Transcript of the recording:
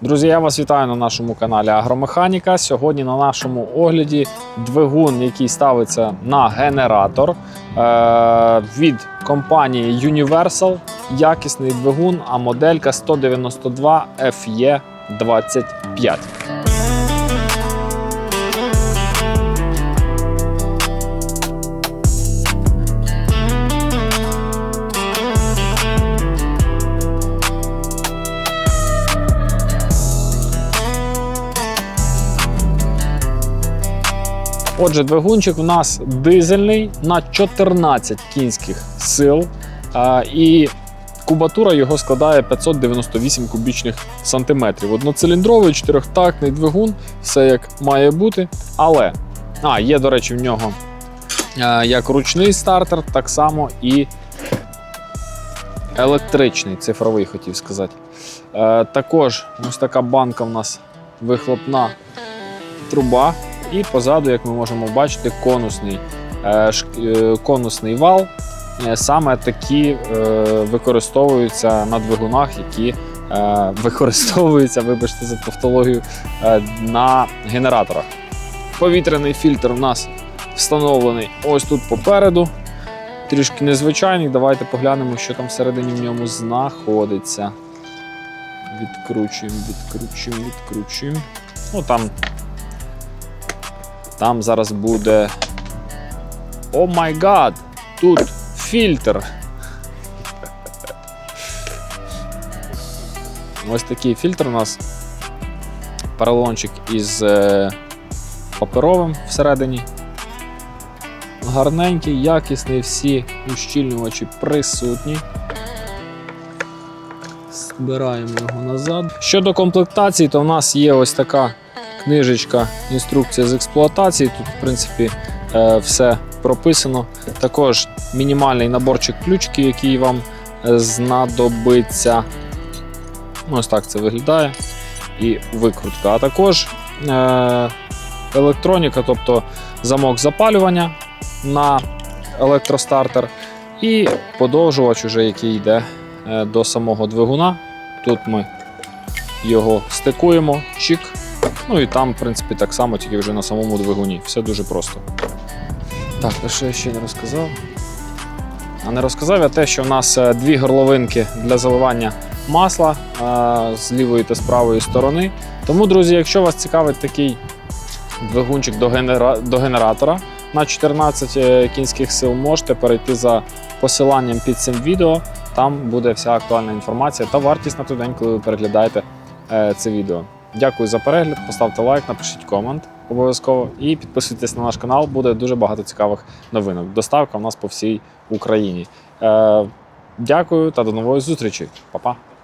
Друзі, я вас вітаю на нашому каналі Агромеханіка. Сьогодні на нашому огляді двигун, який ставиться на генератор е- від компанії Universal. Якісний двигун, а моделька 192 FE25. Отже, двигунчик у нас дизельний на 14 кінських сил. І кубатура його складає 598 кубічних сантиметрів. Одноциліндровий чотирьохтактний двигун, все як має бути. Але а, є, до речі, в нього як ручний стартер, так само і електричний, цифровий, хотів сказати. Е, також ось така банка в нас вихлопна труба. І позаду, як ми можемо бачити, конусний, е, е, конусний вал. Е, Саме такі використовуються на двигунах, які використовуються, вибачте за тавтологію, на генераторах. Повітряний фільтр у нас встановлений ось тут попереду. Трішки незвичайний. Давайте поглянемо, що там всередині в ньому знаходиться. Відкручуємо, відкручуємо, відкручуємо. Ну там там зараз буде. О май гад! Тут фільтр. Ось такий фільтр у нас. Поролончик із е, паперовим всередині. Гарненький, якісний, всі ущільнювачі присутні. Збираємо його назад. Щодо комплектації, то в нас є ось така книжечка, інструкція з експлуатації. Тут, в принципі, е, все прописано. Також мінімальний наборчик ключиків, який вам е, знадобиться. Ось так це виглядає. І викрутка. А також е, електроніка, тобто замок запалювання на електростартер. І подовжувач, уже, який йде до самого двигуна. Тут ми його стикуємо, чик, Ну і там, в принципі, так само, тільки вже на самому двигуні. Все дуже просто. Так, що я ще не розказав? А не розказав я те, що в нас е, дві горловинки для заливання масла е, з лівої та з правої сторони. Тому, друзі, якщо вас цікавить такий двигунчик до, генера... до генератора на 14 е, кінських сил, можете перейти за посиланням під цим відео. Там буде вся актуальна інформація та вартість на той день, коли ви переглядаєте це відео. Дякую за перегляд. Поставте лайк, напишіть комент обов'язково і підписуйтесь на наш канал. Буде дуже багато цікавих новинок. Доставка в нас по всій Україні. Е, дякую та до нової зустрічі. Па-па.